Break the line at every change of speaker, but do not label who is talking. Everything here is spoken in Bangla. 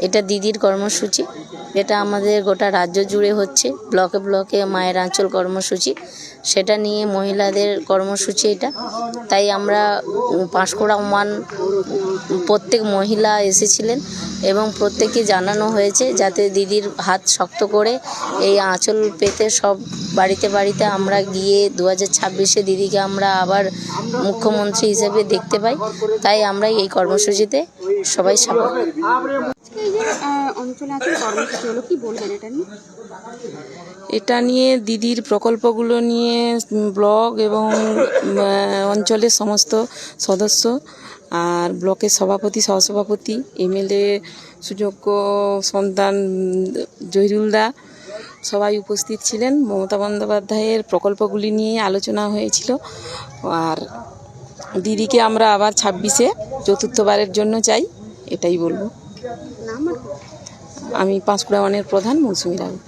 এটা দিদির কর্মসূচি। এটা আমাদের গোটা রাজ্য জুড়ে হচ্ছে ব্লকে ব্লকে মায়ের আঁচল কর্মসূচি। সেটা নিয়ে মহিলাদের কর্মসূচি এটা। তাই আমরা পাঁশকুড়া ওমান প্রত্যেক মহিলা এসেছিলেন এবং প্রত্যেককে জানানো হয়েছে যাতে দিদির হাত শক্ত করে এই আঁচল পেতে সব বাড়িতে বাড়িতে আমরা গিয়ে দু হাজার ছাব্বিশে দিদিকে আমরা আবার মুখ্যমন্ত্রী হিসেবে দেখতে পাই। তাই আমরা এই কর্মসূচিতে সবাই সাপোর্ট
যে আছে হলো কি বলবেন এটা নিয়ে?
এটা নিয়ে দিদির প্রকল্পগুলো নিয়ে ব্লক এবং অঞ্চলের সমস্ত সদস্য আর ব্লকের সভাপতি সহসভাপতি এমএলএ সুযোগ্য সন্তান জহিরুলদা সবাই উপস্থিত ছিলেন। মমতা বন্দ্যোপাধ্যায়ের প্রকল্পগুলি নিয়ে আলোচনা হয়েছিল। আর দিদিকে আমরা আবার ছাব্বিশে চতুর্থবারের জন্য চাই এটাই বলব। আমি পাঁশকুড়া ওয়ানের প্রধান মৌসুমী রাউত।